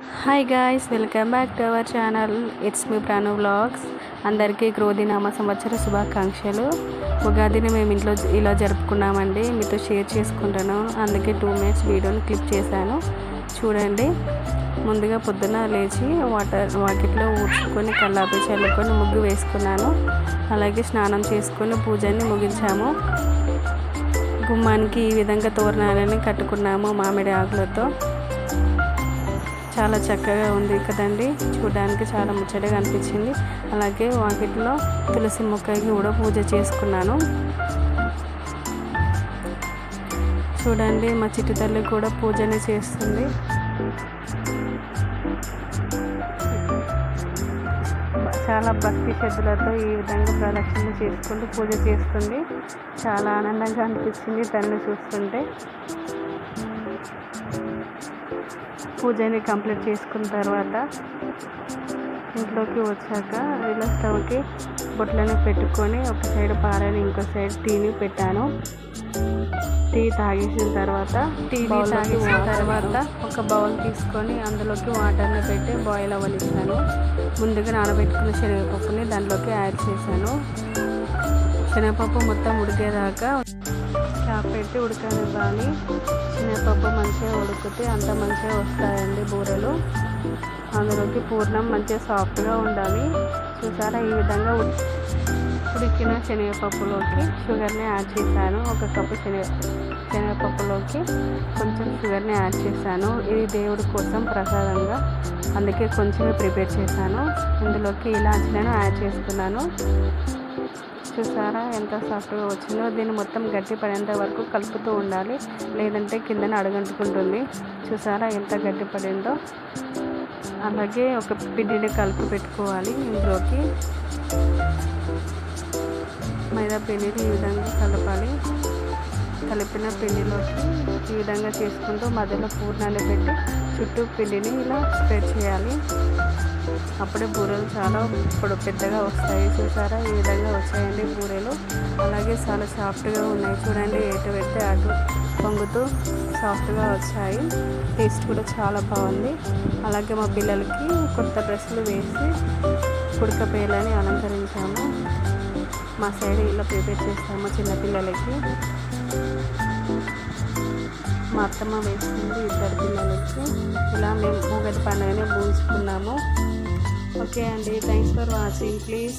Hi guys welcome back to our channel it's me Pranu vlogs అందరికీ క్రోధి నామ సంవత్సర శుభాకాంక్షలు. ఉగాదిని మేము ఇంట్లో ఇలా జరుపుకున్నామండి. మీతో షేర్ చేసుకుంటాను. అందుకే టూ మినిట్స్ వీడియోని క్లిప్ చేశాను. చూడండి. ముందుగా పొద్దున లేచి వాటర్ వాకిట్లో ఊడ్చుకొని కల్లాపి చల్లుకొని ముగ్గు వేసుకున్నాను. అలాగే స్నానం చేసుకొని పూజని ముగించాము. గుమ్మానికి ఈ విధంగా తోరణాలని కట్టుకున్నాము మామిడి ఆకులతో. చాలా చక్కగా ఉంది కదండి. చూడడానికి చాలా ముచ్చటగా అనిపించింది. అలాగే వాకిట్లో తులసి మొక్కకి కూడా పూజ చేసుకున్నాను. చూడండి మా చిట్టి తల్లి కూడా పూజనే చేస్తుంది. చాలా భక్తి శ్రద్ధలతో ఈ విధంగా ప్రదక్షిణ చేసుకుంటూ పూజ చేస్తుంది. చాలా ఆనందంగా అనిపించింది తల్లిని చూస్తుంటే. పూజని కంప్లీట్ చేసుకున్న తర్వాత ఇంట్లోకి వచ్చాక ఇలా స్టవ్కి బొట్లను పెట్టుకొని ఒక సైడ్ పారని ఇంకో సైడ్ టీని పెట్టాను. టీ తాగేసిన తర్వాత టీ తాగేసిన తర్వాత ఒక బౌల్ తీసుకొని అందులోకి వాటర్ని పెట్టి బాయిల్ అవ్వనిచ్చాను. ముందుగా నానబెట్టుకున్న శనగపప్పుని దాంట్లోకి యాడ్ చేశాను. శనగపప్పు మొత్తం ఉడికేదాకా పెట్టి ఉడకనివ్వాలి. శనగపప్పు మంచిగా ఉడికితే అంత మంచిగా వస్తాయండి బూరెలు. అందులోకి పూర్ణం మంచిగా సాఫ్ట్గా ఉండాలి. చూసారా? ఈ విధంగా ఉడికిన శనగపప్పులోకి షుగర్ని యాడ్ చేశాను. ఒక కప్పు శనగ శనగపప్పులోకి కొంచెం షుగర్ని యాడ్ చేశాను. ఇది దేవుడి కోసం ప్రసాదంగా అందుకే కొంచెమే ప్రిపేర్ చేశాను. ఇందులోకి ఇలాచీలను యాడ్ చేస్తున్నాను చూసారా? ఎంత సాఫ్ట్గా వచ్చిందో. దీన్ని మొత్తం గట్టి పడేంత వరకు కలుపుతూ ఉండాలి. లేదంటే కిందన అడగంటుకుంటుంది. చూసారా ఎంత గట్టి పడిందో. అలాగే ఒక పిండిని కలిపి పెట్టుకోవాలి ఇందులోకి. మైదా పిండిని ఈ విధంగా కలపాలి. కలిపిన పిండిలోకి ఈ విధంగా చేసుకుంటూ మధ్యలో పూర్ణాన్ని పెట్టి చుట్టూ పిండిని ఇలా స్ప్రెడ్ చేయాలి. అప్పుడే బూరెలు చాలా ఇప్పుడు పెద్దగా వస్తాయి. చూసారా? ఈ విధంగా వచ్చాయండి బూరెలు. అలాగే చాలా సాఫ్ట్గా ఉన్నాయి. చూడండి ఎటు పెడితే అటు పొంగుతూ సాఫ్ట్గా వచ్చాయి. టేస్ట్ కూడా చాలా బాగుంది. అలాగే మా పిల్లలకి కొత్త డ్రెస్సులు వేసి కుడకపేలని అలంకరించాము. మా సైడ్ ఇలా ప్రిపేర్ చేస్తాము చిన్నపిల్లలకి మా అత్తమ్మ వేసుకుంది ఇద్దరు పిల్లలకి. ఇలా మేము ఉగాది పండుగనే పూసుకున్నాము ఓకే అండి థ్యాంక్స్ ఫర్ వాచింగ్ ప్లీజ్